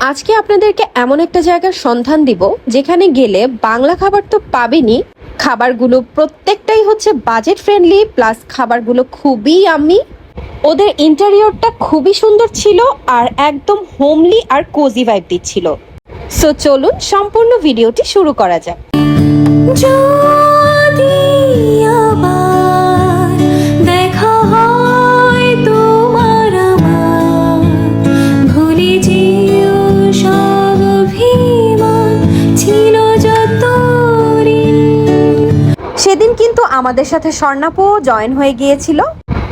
আজকে আপনাদেরকে এমন একটা জায়গার সন্ধান দিব, যেখানে গেলে বাংলা খাবার তো পাবেনই। খাবারগুলো প্রত্যেকটাই হচ্ছে বাজেট ফ্রেন্ডলি প্লাস খাবারগুলো খুবই আমি ওদের ইন্টেরিয়রটা খুবই সুন্দর ছিল আর একদম হোমলি আর কোজি ভাইব দিচ্ছিল। সো চলুন সম্পূর্ণ ভিডিওটি শুরু করা যাক। সেদিন কিন্তু আমাদের সাথে স্বর্ণাপও জয়েন হয়ে গিয়েছিল।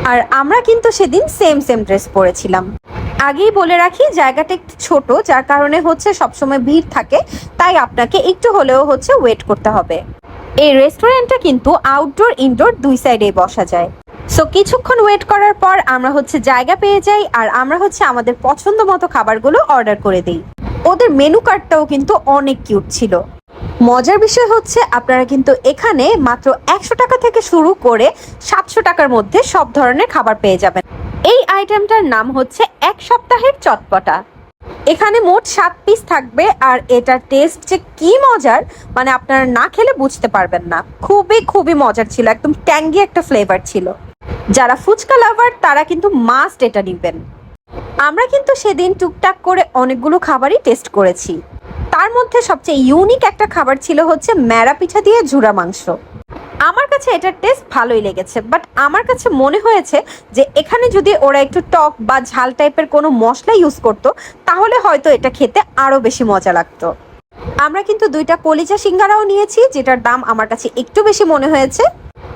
আর আমরা কিন্তু সেদিন সেম সেম ড্রেস পরেছিলাম। আগেই বলে রাখি, জায়গাটা একটু ছোট, যার কারণে হচ্ছে সবসময় ভিড় থাকে। তাই আপনাকে একটু হলেও হচ্ছে ওয়েট করতে হবে। এই রেস্টুরেন্টটা কিন্তু আউটডোর ইনডোর দুই সাইডে বসা যায়। সো কিছুক্ষণ ওয়েট করার পর আমরা হচ্ছে জায়গা পেয়ে যাই, আর আমরা হচ্ছে আমাদের পছন্দ মতো খাবারগুলো অর্ডার করে দিই। ওদের মেনু কার্ডটাও কিন্তু অনেক কিউট ছিল। মজার বিষয় হচ্ছে আপনারা কিন্তু এখানে মাত্র একশো টাকা থেকে শুরু করে সাতশো টাকার মধ্যে সব ধরনের খাবার পেয়ে যাবেন। এই আইটেমটার নাম হচ্ছে এক সপ্তাহের চটপটা। এখানে মোট সাত পিস থাকবে আর এটার টেস্ট যে কি মজার মানে আপনারা না খেলে বুঝতে পারবেন না। খুবই খুবই মজার ছিল, একদম ট্যাঙ্গি একটা ফ্লেভার ছিল। যারা ফুচকা লাভার তারা কিন্তু মাস্ট এটা নিবেন। আমরা কিন্তু সেদিন টুকটাক করে অনেকগুলো খাবারই টেস্ট করেছি। তার মধ্যে সবচেয়ে ইউনিক একটা খাবার ছিল হচ্ছে ম্যারা পিঠা দিয়ে ঝুরা মাংস। আমার কাছে এটার টেস্ট ভালোই লেগেছে বাট আমার কাছে মনে হয়েছে যে এখানে যদি ওরা একটু টক বা ঝাল টাইপের কোনো মশলা ইউজ করতো, তাহলে হয়তো এটা খেতে আরও বেশি মজা লাগতো। আমরা কিন্তু দুইটা কলিজা সিঙ্গারাও নিয়েছি, যেটার দাম আমার কাছে একটু বেশি মনে হয়েছে।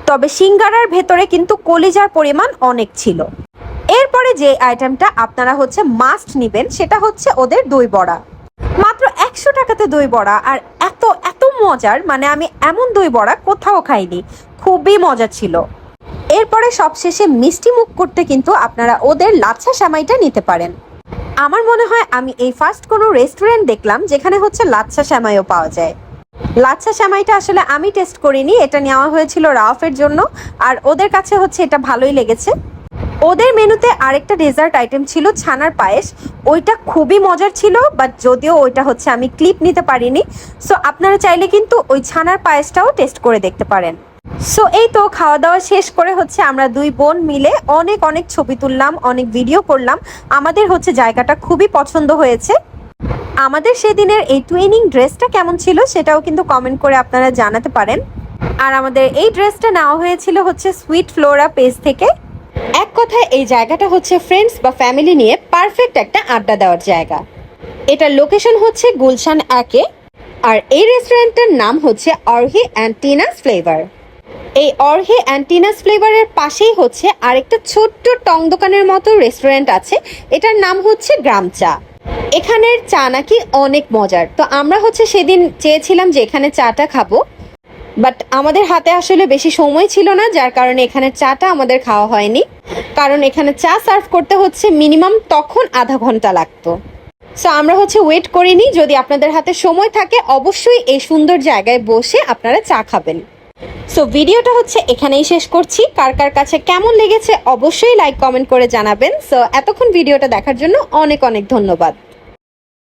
তবে সিঙ্গারার ভেতরে কিন্তু কলিজার পরিমাণ অনেক ছিল। এরপরে যে আইটেমটা আপনারা হচ্ছে মাস্ট নিবেন, সেটা হচ্ছে ওদের দই বড়া। একশো টাকাতে দই বড়া, আর এত এত মজার মানে আমি এমন দই বড়া কোথাও খাইনি, খুবই মজা ছিল। এরপরে সবশেষে মিষ্টি মুখ করতে কিন্তু আপনারা ওদের লাচ্ছা সেমাইটা নিতে পারেন। আমার মনে হয় আমি এই ফার্স্ট কোনো রেস্টুরেন্ট দেখলাম যেখানে হচ্ছে লাচ্ছা সেমাইও পাওয়া যায়। লাচ্ছা সেমাইটা আসলে আমি টেস্ট করিনি, এটা নেওয়া হয়েছিল রাফের জন্য, আর ওদের কাছে হচ্ছে এটা ভালোই লেগেছে। ওদের মেনুতে আরেকটা ডেজার্ট আইটেম ছিল, ছানার পায়েস। ওইটা খুবই মজার ছিল বাট যদিও ওইটা হচ্ছে আমি ক্লিপ নিতে পারিনি। সো আপনারা চাইলে কিন্তু ওই ছানার পায়েসটাও টেস্ট করে দেখতে পারেন। সো এই তো খাওয়া দাওয়া শেষ করে হচ্ছে আমরা দুই বোন মিলে অনেক অনেক ছবি তুললাম, অনেক ভিডিও করলাম। আমাদের হচ্ছে জায়গাটা খুবই পছন্দ হয়েছে। আমাদের সেদিনের এই টুইনিং ড্রেসটা কেমন ছিল সেটাও কিন্তু কমেন্ট করে আপনারা জানাতে পারেন। আর আমাদের এই ড্রেসটা নেওয়া হয়েছিল হচ্ছে সুইট ফ্লোরা পেজ থেকে। এক কথায়, এই জায়গাটা হচ্ছে ফ্রেন্ডস বা ফ্যামিলি নিয়ে পারফেক্ট একটা আড্ডা দেওয়ার জায়গা। এটার লোকেশন হচ্ছে গুলশান একে, আর এই রেস্টুরেন্টের নাম হচ্ছে অর্হি অ্যান্ড টিনাস ফ্লেভার এই অর্হে অ্যান্টিনাস ফ্লেভারের পাশেই হচ্ছে আরেকটা ছোট্ট টং দোকানের মতো রেস্টুরেন্ট আছে, এটার নাম হচ্ছে গ্রাম চা। এখানের চা নাকি অনেক মজার। তো আমরা হচ্ছে সেদিন চেয়েছিলাম যে এখানে চাটা খাব। বাট আমাদের হাতে আসলে বেশি সময় ছিল না, যার কারণে এখানে চাটা আমাদের খাওয়া হয়নি। কারণ এখানে চা সার্ভ করতে হচ্ছে মিনিমাম তখন আধা ঘণ্টা লাগতো। সো আমরা হচ্ছে ওয়েট করিনি। যদি আপনাদের হাতে সময় থাকে, অবশ্যই এই সুন্দর জায়গায় বসে আপনারা চা খাবেন। সো ভিডিওটা হচ্ছে এখানেই শেষ করছি। কার কার কাছে কেমন লেগেছে, অবশ্যই লাইক কমেন্ট করে জানাবেন। সো এতক্ষণ ভিডিওটা দেখার জন্য অনেক অনেক ধন্যবাদ।